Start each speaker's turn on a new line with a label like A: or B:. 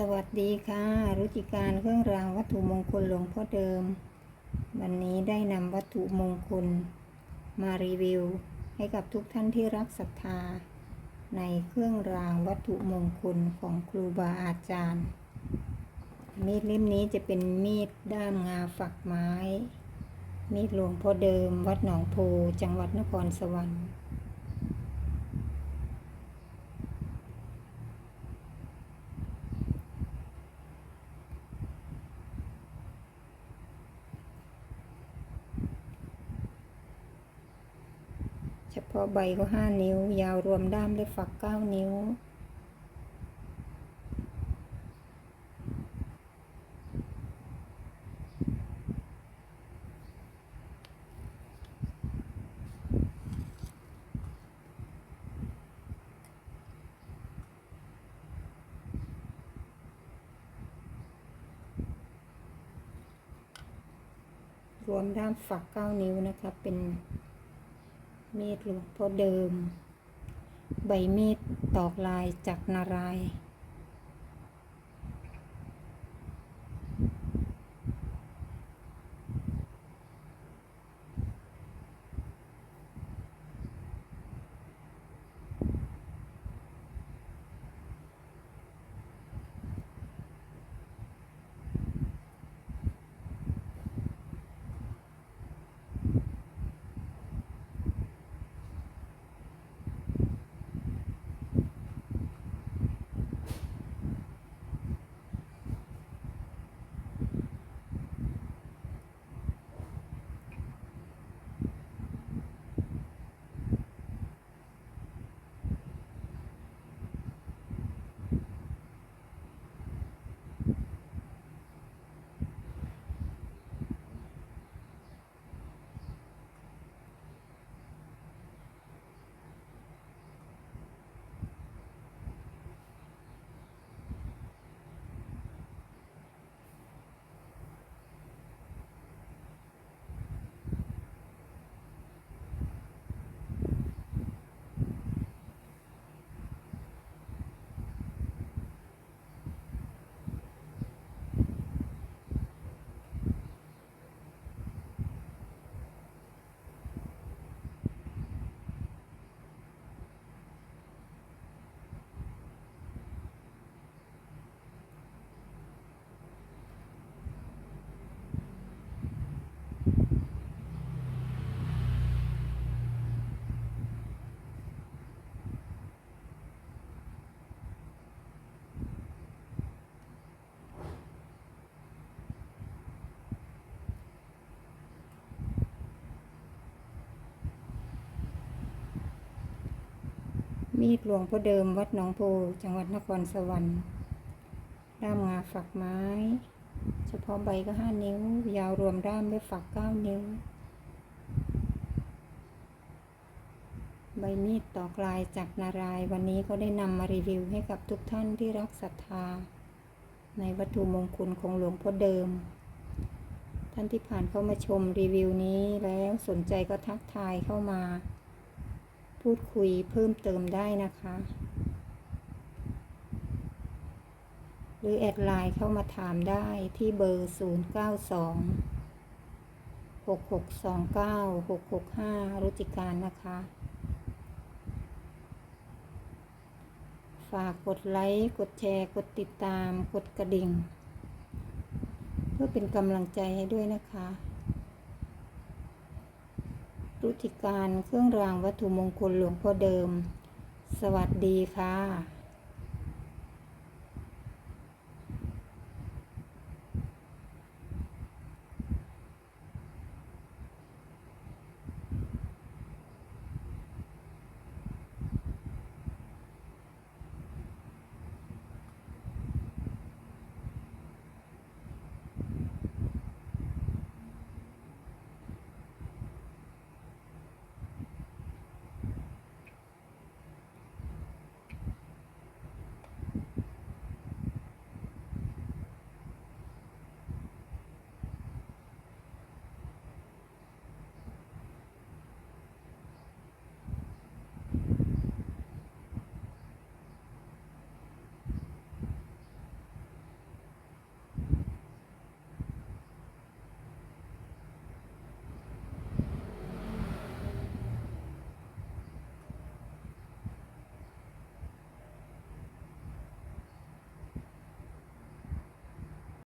A: สวัสดีค่ะ รุจิการเครื่องรางวัตถุมงคลหลวงพ่อเดิม วันนี้ได้นำวัตถุมงคล มารีวิว ให้กับทุกท่านที่รักศรัทธา ในเครื่องรางวัตถุมงคลของครูบาอาจารย์ มีดเล่มนี้จะเป็นมีดด้ามงาฝักไม้ มีดหลวงพ่อเดิม วัดหนองโพจังหวัดนครสวรรค์ เฉพาะใบก็ห้านิ้ว ยาวรวมด้ามได้ฝักเก้านิ้ว รวมด้ามฝักเก้านิ้วนะคะเป็น มีดหลวงพ่อเดิม ใบมีดตอกลายจากนารายณ์ มีดหลวงพ่อเดิมวัดหนองโพจังหวัดนครสวรรค์ด้ามงาฝักไม้ เฉพาะใบก็ห้านิ้ว ยาวรวมด้ามได้ฝักเก้านิ้ว ใบมีดต่อกลายจากนารายวันนี้ก็ได้นำมารีวิวให้กับทุกท่านที่รักศรัทธา ในวัตถุมงคลของหลวงพ่อเดิม ท่านที่ผ่านเข้ามาชมรีวิวนี้แล้วสนใจก็ทักทายเข้ามา พูดคุยเพิ่มเติมได้นะคะ หรือแอดไลน์เข้ามาถามได้ที่เบอร์ 092 6629 665 รุจิการนะคะ ฝากกดไลค์ กดแชร์ กดติดตาม กดกระดิ่ง เพื่อเป็นกำลังใจให้ด้วยนะคะ รุติการเครื่องรางวัตถุมงคลหลวงพ่อเดิม สวัสดีค่ะ